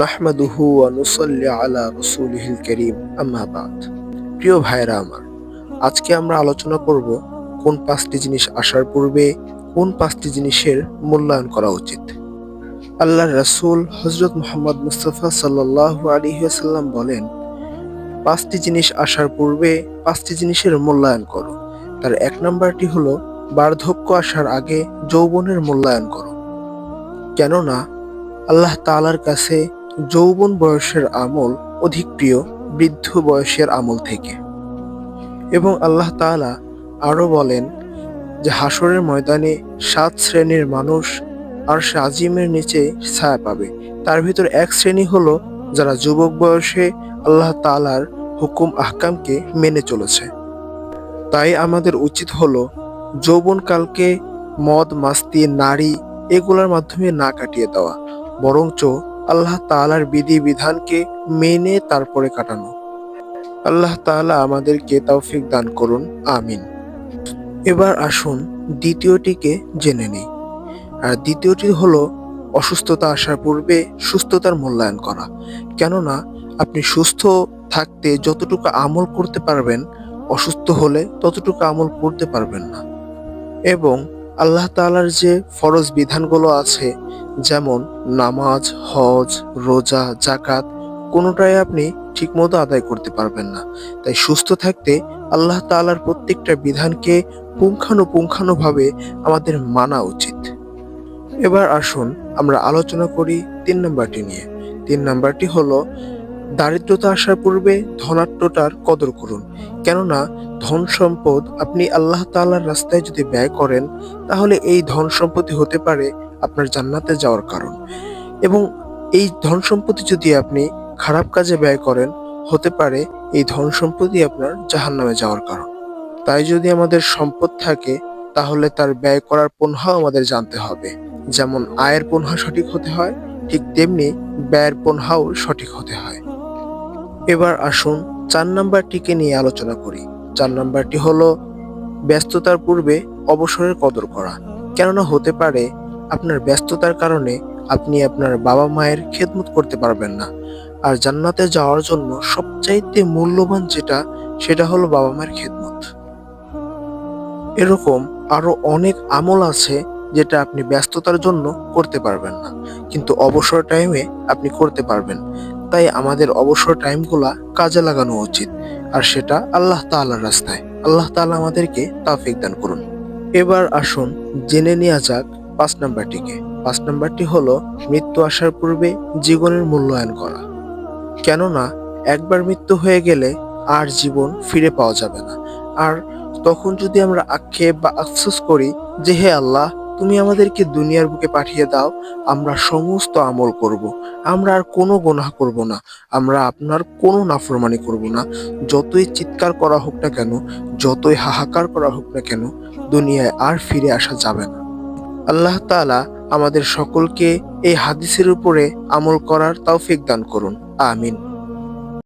নাহমাদুহু ওয়া আলা রাসূলিহিল কারীম। আম্মা বাদ। প্রিয় ভাইরা আমার, আজকে আমরা আলোচনা করব কোন পাঁচটি জিনিস আসার পূর্বে কোন পাঁচটি জিনিসের মূল্যায়ন করা উচিত। আল্লাহ রাসূল হযরত মুহাম্মদ মুস্তাফা সাল্লাল্লাহু আলাইহি ওয়াসাল্লাম বলেন, পাঁচটি জিনিস আসার পূর্বে পাঁচটি জিনিসের মূল্যায়ন করো। তার এক নম্বরটি হলো, বার্ধক্য আসার আগে যৌবনের মূল্যায়ন করো। কেননা, আল্লাহ তালার কাছে যৌবন বয়সের আমল অধিক প্রিয় বৃদ্ধ বয়সের আমল থেকে। এবং আল্লাহ তাআলা আরও বলেন যে হাসরের ময়দানে সাত শ্রেণির মানুষ আর সে আজিমের নিচে ছায়া পাবে। তার ভিতর এক শ্রেণি হলো যারা যুবক বয়সে আল্লাহ তাআলার হুকুম, আহকামকে মেনে চলেছে। তাই আমাদের উচিত হলো যৌবনকালকে মদ, মাস্তি, নারী এগুলোর মাধ্যমে না কাটিয়ে দেওয়া। বরঞ্চ আল্লাহ তাআলার বিধি বিধানকে মেনে তারপরে কাটানো। আল্লাহ তাআলা আমাদেরকে তৌফিক দান করুন, আমিন। এবার আসুন দ্বিতীয়টিকে জেনে নেই। আর দ্বিতীয়টি হলো অসুস্থতা আসার পূর্বে সুস্থতার মূল্যায়ন করা। কেননা আপনি সুস্থ থাকতে যতটুকু আমল করতে পারবেন, অসুস্থ হলে ততটুকু আমল করতে পারবেন না। এবং আল্লাহ তাআলার যে ফরজ বিধানগুলো আছে যেমন নামাজ, হজ, রোজা জাকাত কোনোটাই আপনি ঠিকমতো আদায় করতে পারবেন না। তাই সুস্থ থাকতে আল্লাহ তাআলার প্রত্যেকটা বিধানকে পুঙ্খানুপুঙ্খানুভাবে আমাদের মানা উচিত। এবার আসুন আমরা আলোচনা করি তিন নাম্বারটি নিয়ে। তিন নাম্বারটি হলো, দারিদ্রতা আসার পূর্বে ধনাট্যটার কদর করুন। কেননা ধন সম্পদ আপনি আল্লাহ তাআলার রাস্তায় যদি ব্যয় করেন, তাহলে এই ধন সম্পত্তি হতে পারে আপনার জান্নাতে যাওয়ার কারণ। এবং এই ধন সম্পত্তি যদি আপনি খারাপ কাজে ব্যয় করেন, হতে পারে এই ধন সম্পত্তি আপনার জাহান্নামে যাওয়ার কারণ। তাই যদি আমাদের সম্পদ থাকে, তাহলে তার ব্যয় করার পন্হাও আমাদের জানতে হবে। যেমন আয়ের পন্হা সঠিক হতে হয়, ঠিক তেমনি ব্যয়ের পন্হাও সঠিক হতে হয়। এবার আসুন চার নাম্বারটিকে নিয়ে আলোচনা করি। চার নাম্বারটি হলো, ব্যস্ততার পূর্বে অবসরের কদর করা। কেননা হতে পারে আপনার ব্যস্ততার কারণে আপনি আপনার বাবা মায়ের খেদমত করতে পারবেন না। আর জান্নাতে যাওয়ার জন্য সবচাইতে মূল্যবান যেটা, সেটা হলো বাবা মায়ের খেদমত। এরকম আরও অনেক আমল আছে যেটা আপনি ব্যস্ততার জন্য করতে পারবেন না। কিন্তু অবসর টাইমে আপনি করতে পারবেন। তাই আমাদের অবসর টাইমগুলা কাজে লাগানো উচিত। আর সেটা আল্লাহ তাআলার রাস্তায়। আল্লাহ তাআলা আমাদেরকে তাফিক দান করুন। এবার আসুন, জেনে নেওয়া যাক পাঁচ নাম্বারটিকে। পাঁচ নাম্বারটি হলো, মৃত্যু আসার পূর্বে জীবনের মূল্যায়ন করা। কেননা, একবার মৃত্যু হয়ে গেলে আর জীবন ফিরে পাওয়া যাবে না। আর তখন যদি আমরা আক্ষেপ বা আফসোস করি যে, হে আল্লাহ, তুমি আমাদেরকে দুনিয়ার বুকে পাঠিয়ে দাও, আমরা সমস্ত আমল করব। আমরা আর কোনো গোনাহ করব না। আমরা আপনার কোনো নাফরমানি করব না। যতই চিৎকার করা হোক না কেন, যতই হাহাকার করা হোক না কেন, দুনিয়ায় আর ফিরে আসা যাবে না। আল্লাহ তালা আমাদের সকলকে এই হাদিসের উপরে আমল করার তৌফিক দান করুন। আমিন।